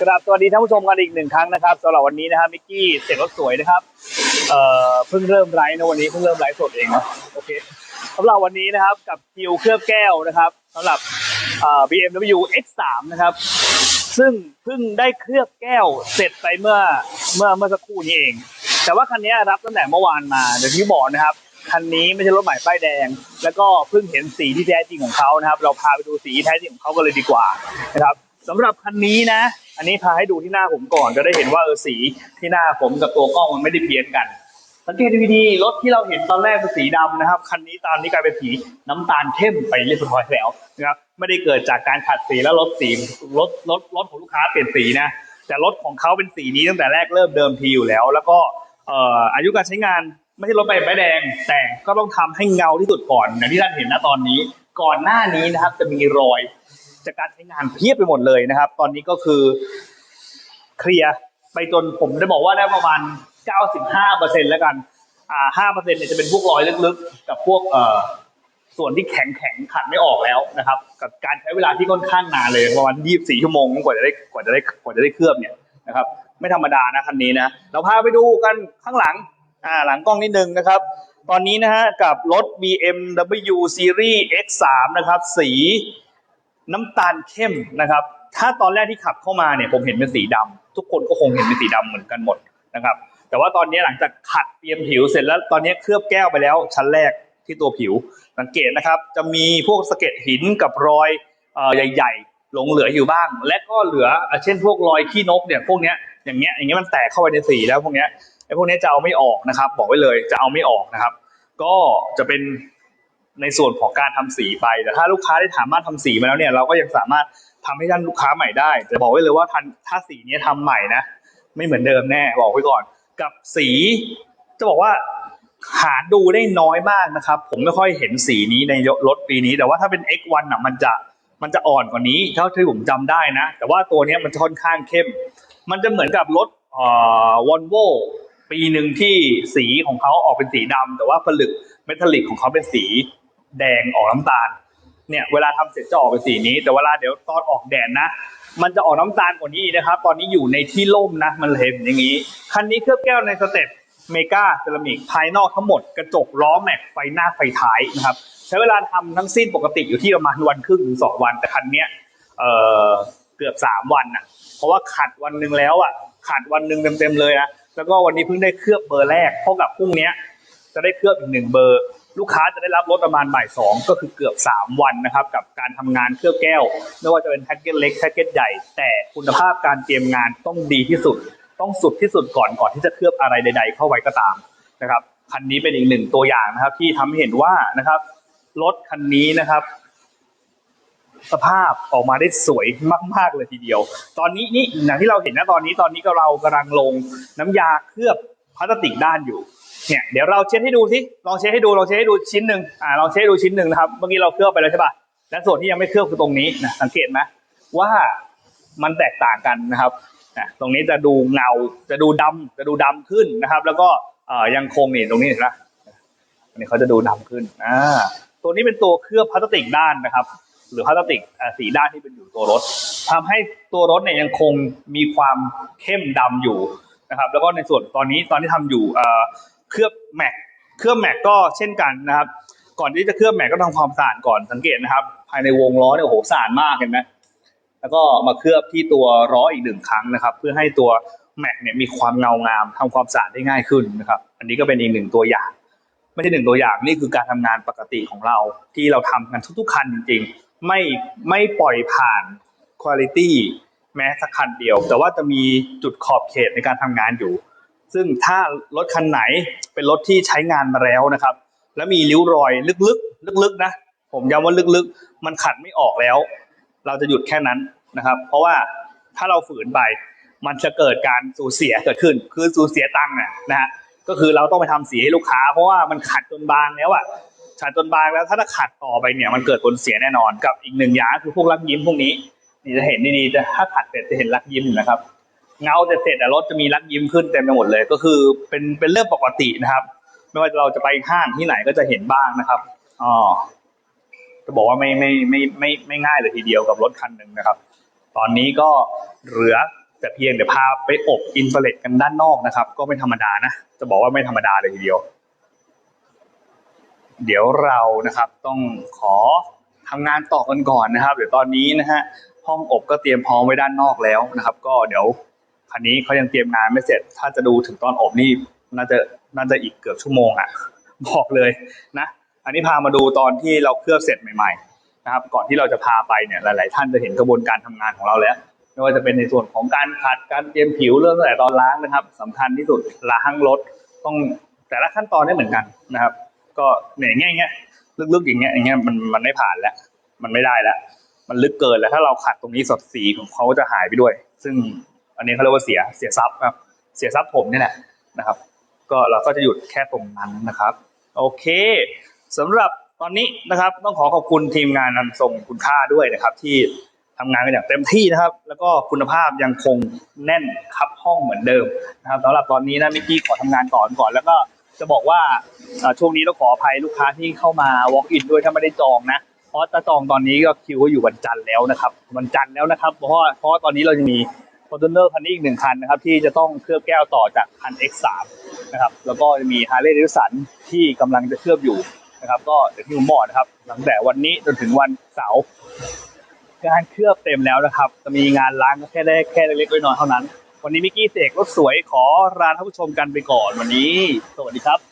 กราบสวัสดีท่านผู้ชมกันอีกหนึ่งครั้งนะครับสำหรับวันนี้นะครับมิกกี้เสร็จรถสวยนะครับเอ่อเพิ่งเริ่มไลฟ์นะวันนี้เพิ่งเริ่มไลฟ์สดเองนะโอเคสำหรับวันนี้นะครับกับคิวเคลือบแก้วนะครับสำหรับเอ่อ BMW X3 นะครับ ซึ่งเพิ่งได้เคลือบแก้วเสร็จไปเมื่อเมื่อเมื่อสักครู่นี้เอง แต่ว่าคันนี้รับตั้งแต่เมื่อวานมาเดี๋ยวที่บอกนะครับคันนี้ไม่ใช่รถใหม่ป้ายแดง แล้วก็เพิ่งเห็นสีที่แท้จริงของเขานะครับ เราพาไปดูสีแท้จริงของเขากันเลยดีกว่านะครับสำหรับคันนี้นะ อันนี้พาให้ดูที่หน้าผมก่อนจะได้เห็นว่าเออสีที่หน้าผมกับตัวกล้องมันไม่ได้เพี้ยนกัน สังเกตดีๆรถที่เราเห็นตอนแรกเป็นสีดำนะครับ คันนี้ตอนนี้กลายเป็นสีน้ำตาลเข้มไปเรียบร้อยแล้วนะครับไม่ได้เกิดจากการขัดสีแล้วรถสีรถรถรถของลูกค้าเปลี่ยนสีนะแต่รถของเขาเป็นสีนี้ตั้งแต่แรกเริ่มเดิมทีอยู่แล้ว แล้วก็เอ่ออายุการใช้งานไม่ใช่รถใบใบแดง แต่ก็ต้องทำให้เงาที่สุดก่อนอย่างที่ท่านเห็นนะตอนนี้ ก่อนหน้านี้นะครับจะมีรอย จากการใช้งานเพียบไปหมดเลยนะครับ ตอนนี้ก็คือเคลียร์ไปจนผมได้บอกว่าได้ประมาณ 95เปอร์เซ็นต์แล้วกัน อ่า5เปอร์เซ็นต์เนี่ยจะเป็นพวกรอยลึกๆ กับพวกเอ่อส่วนที่แข็งแข็งๆขัดไม่ออกแล้วนะครับ กับการใช้เวลาที่ค่อนข้างนานเลยประมาณ 24 ชั่วโมงกว่าจะได้กว่าจะได้กว่าจะได้เคลือบเนี่ยนะครับ ไม่ธรรมดานะคันนี้นะ เราพาไปดูกันข้างหลัง อ่าหลังกล้องนิดนึงนะครับ ตอนนี้นะฮะกับรถ BMW Series X3 นะครับ สี น้ำตาลเข้มนะครับ ถ้าตอนแรกที่ขับเข้ามาเนี่ยผมเห็นเป็นสีดำทุกคนก็คงเห็นเป็นสีดำเหมือนกันหมดนะครับ แต่ว่าตอนนี้หลังจากขัดเตรียมผิวเสร็จแล้วตอนนี้เคลือบแก้วไปแล้ว ชั้นแรกที่ตัวผิว สังเกตนะครับ จะมีพวกสะเก็ดหินกับรอยออใหญ่ๆหลงเหลืออยู่บ้าง และก็เหลืออเช่นพวกรอยขี้นกเนี่ยพวกเนี้ยอย่างเงี้ยอย่างเงี้ยมันแตกเข้าไปในสีแล้วพวกเนี้ยไอ้พวกนี้จะเอาไม่ออกนะครับ บอกไว้เลยจะเอาไม่ออกนะครับ ก็จะเป็น ในส่วนของการทำสีไป แต่ถ้าลูกค้าได้สามารถทำสีมาแล้วเนี่ยเราก็ยังสามารถทำให้ท่านลูกค้าใหม่ได้ แต่บอกไว้เลยว่าทันถ้าสีนี้ยทำใหม่นะไม่เหมือนเดิมแน่บอกไว้ก่อน กับสีจะบอกว่าหาดูได้น้อยมากนะครับ ผมไม่ค่อยเห็นสีนี้ในรถปีนี้ แต่ว่าถ้าเป็น X1 อะมันจะมันจะอ่อนกว่านี้เท่าที่ผมจำได้นะ แต่ว่าตัวนี้มันจะค่อนข้างเข้ม มันจะเหมือนกับรถเอ่อวอลโวปีหนึ่งที่สีของเขาออกเป็นสีดำแต่ว่าผลึกเมทัลลิกของเขาเป็นสี แดงออกน้ำตาล เนี่ยเวลาทำเสร็จจะออกเป็นสีนี้ แต่เวลาเดี๋ยวตอนออกแดดนะ มันจะออกน้ำตาลกว่านี้นะครับ ตอนนี้อยู่ในที่ร่มนะ มันเลยเห็นอย่างนี้ คันนี้เคลือบแก้วในสเต็ปเมกาเซรามิกภายนอกทั้งหมด กระจกล้อแม็กไฟหน้าไฟท้ายนะครับ ใช้เวลาทำทั้งสิ้นปกติอยู่ที่ประมาณวันครึ่งถึงสองวัน แต่คันเนี้ยเอ่อเกือบสามวันอะเพราะว่าขัดวันหนึ่งแล้วอะขัดวันหนึ่งเต็มๆเลยนะ แล้วก็วันนี้เพิ่งได้เคลือบเบอร์แรก เท่ากับพรุ่งนี้จะได้เคลือบอีกหนึ่งเบอร์ ลูกค้าจะได้รับรถประมาณบ่ายสองก็คือเกือบ 3 วันนะครับ กับการทำงานเคลือบแก้ว ไม่ว่าจะเป็นแพ็กเกจเล็กแพ็กเกจใหญ่ แต่คุณภาพการเตรียมงานต้องดีที่สุด ต้องสุดที่สุดก่อนก่อนที่จะเคลือบอะไรใด ๆ เข้าไว้ก็ตามนะครับคันนี้เป็นอีกหนึ่งตัวอย่างนะครับ ที่ทำให้เห็นว่านะครับรถคันนี้นะครับสภาพออกมาได้สวยมาก ๆ เลยทีเดียว ตอนนี้นี่อย่างที่เราเห็นนะตอนนี้ตอนนี้ก็เรากำลังลงน้ำยาเคลือบพลาสติกด้านอยู่ เนี่ยเดี๋ยวเราเช็ดให้ดูสิลองเช็ดให้ดูลองเช็ดให้ดูชิ้นหนึ่งอ่าลองเช็ดให้ดูชิ้นหนึ่งนะครับเมื่อกี้เราเคลือบไปแล้วใช่ปะและส่วนที่ยังไม่เคลือบคือตรงนี้นะสังเกตไหมว่ามันแตกต่างกันนะครับนะตรงนี้จะดูเงาจะดูดำจะดูดำขึ้นนะครับ แล้วก็เอ่อยังคงนี่ตรงนี้เห็นไหมอันนี้เขาจะดูดำขึ้นอ่าตัวนี้เป็นตัวเคลือบพลาสติกด้านนะครับ หรือพลาสติกสีด้านที่เป็นอยู่ตัวรถทำให้ตัวรถเนี่ยยังคงมีความเข้มดำอยู่นะครับ แล้วก็ในส่วนตอนนี้ตอนที่ทำอยู่ เคลือบแม็กเคลือบแม็กก็เช่นกันนะครับ ก่อนที่จะเคลือบแม็กก็ทำความสะอาดก่อนสังเกตนะครับ ภายในวงล้อเนี่ยโอ้โหสะอาดมากเห็นไหมแล้วก็มาเคลือบที่ตัวล้ออีกหนึ่งครั้งนะครับ เพื่อให้ตัวแม็กเนี่ยมีความเงางามทำความสะอาดได้ง่ายขึ้นนะครับ อันนี้ก็เป็นอีกหนึ่งตัวอย่าง ไม่ใช่หนึ่งตัวอย่างนี่คือการทำงานปกติของเราที่เราทำกันทุกๆคันจริง ๆ ไม่ไม่ปล่อยผ่านคุณภาพแม้สักคันเดียว แต่ว่าจะมีจุดขอบเขตในการทำงานอยู่ ซึ่งถ้ารถคันไหนเป็นรถที่ใช้งานมาแล้วนะครับ แล้วมีริ้วรอยลึกๆลึกๆนะผมย้ำว่าลึกๆ มันขัดไม่ออกแล้ว เราจะหยุดแค่นั้นนะครับ เพราะว่าถ้าเราฝืนไป มันจะเกิดการสูญเสียเกิดขึ้น คือสูญเสียตังค์นะนะฮะก็คือเราต้องไปทำสีให้ลูกค้า เพราะว่ามันขัดจนบางแล้วอะขัดจนบางแล้วถ้าถ้าขัดต่อไปเนี่ยมันเกิดผลเสียแน่นอนกับอีกหนึ่งอย่างคือพวกรักยิ้มพวกนี้นี่จะเห็นดีๆจะถ้าขัดเสร็จจะเห็นรักยิ้มนะครับ เงาเสร็จๆรถจะมีรักยิ้มขึ้นเต็มไปหมดเลย ก็คือเป็นเป็นเรื่องปกตินะครับ ไม่ว่าเราจะไปห้างที่ไหนก็จะเห็นบ้างนะครับอ๋อจะบอกว่าไม่ไม่ไม่ไม่ไม่ง่ายเลยทีเดียวกับรถคันหนึ่งนะครับ ตอนนี้ก็เหลือแต่เพียงเดี๋ยวพาไปอบอินฟราเรดกันด้านนอกนะครับ ก็ไม่ธรรมดานะจะบอกว่าไม่ธรรมดาเลยทีเดียว เดี๋ยวเรานะครับ ต้องขอทำงานต่อกันก่อนนะครับ เดี๋ยวตอนนี้นะฮะห้องอบก็เตรียมพร้อมไว้ด้านนอกแล้วนะครับ ก็เดี๋ยว คันนี้เขายังเตรียมงานไม่เสร็จ ถ้าจะดูถึงตอนอบนี่น่าจะน่าจะอีกเกือบชั่วโมงอะ บอกเลยนะ อันนี้พามาดูตอนที่เราเคลือบเสร็จใหม่ๆนะครับ ก่อนที่เราจะพาไปเนี่ยหลาย ๆ ท่านจะเห็นกระบวนการทำงานของเราแล้วไม่ว่าจะเป็นในส่วนของการขัดการเตรียมผิวเริ่มตั้งแต่ตอนล้างนะครับสำคัญที่สุดล้างรถต้องแต่ละขั้นตอนไม่เหมือนกันนะครับ ก็เนี่ยอย่างเงี้ยอย่างเงี้ยลึกๆอย่างเงี้ยอย่างเงี้ยมันมันไม่ผ่านแล้ว มันไม่ได้แล้ว มันลึกเกินแล้วถ้าเราขัดตรงนี้สดสีของเขาจะหายไปด้วย ซึ่ง อันนี้เขาเรียกว่าเสียเสียทรัพย์ครับ เสียทรัพย์ผมนี่แหละนะครับ ก็เราก็จะหยุดแค่ตรงนั้นนะครับ โอเคสำหรับตอนนี้นะครับต้องขอขอบคุณทีมงานนันทรงคุณค่าด้วยนะครับ ที่ทำงานกันอย่างเต็มที่นะครับ แล้วก็คุณภาพยังคงแน่นครับห้องเหมือนเดิมนะครับสำหรับตอนนี้นะมิกกี้ขอทำงานก่อนก่อนแล้วก็จะบอกว่าช่วงนี้ต้องขออภัยลูกค้าที่เข้ามา walk in ด้วยถ้าไม่ได้จองนะ เพราะถ้าจองตอนนี้ก็คิวก็อยู่วันจันทร์แล้วนะครับ วันจันทร์แล้วนะครับ เพราะเพราะตอนนี้เราจะมี f o r t u n e r คันนี้อีกหนึ่งคันนะครับ ที่จะต้องเคลือบแก้วต่อจากคัน X3 นะครับ แล้วก็จะมี Harley Davidson ที่กำลังจะเคลือบอยู่นะครับ ก็อย่างที่ผมบอกนะครับตั้งแต่วันนี้จนถึงวันเสาร์งานเคลือบเต็มแล้วนะครับ จะมีงานล้างแค่ได้แค่เล็กๆน้อยๆเท่านั้น วันนี้มิกกี้เสกรถสวยขอลาท่านผู้ชมกันไปก่อนวันนี้ สวัสดีครับ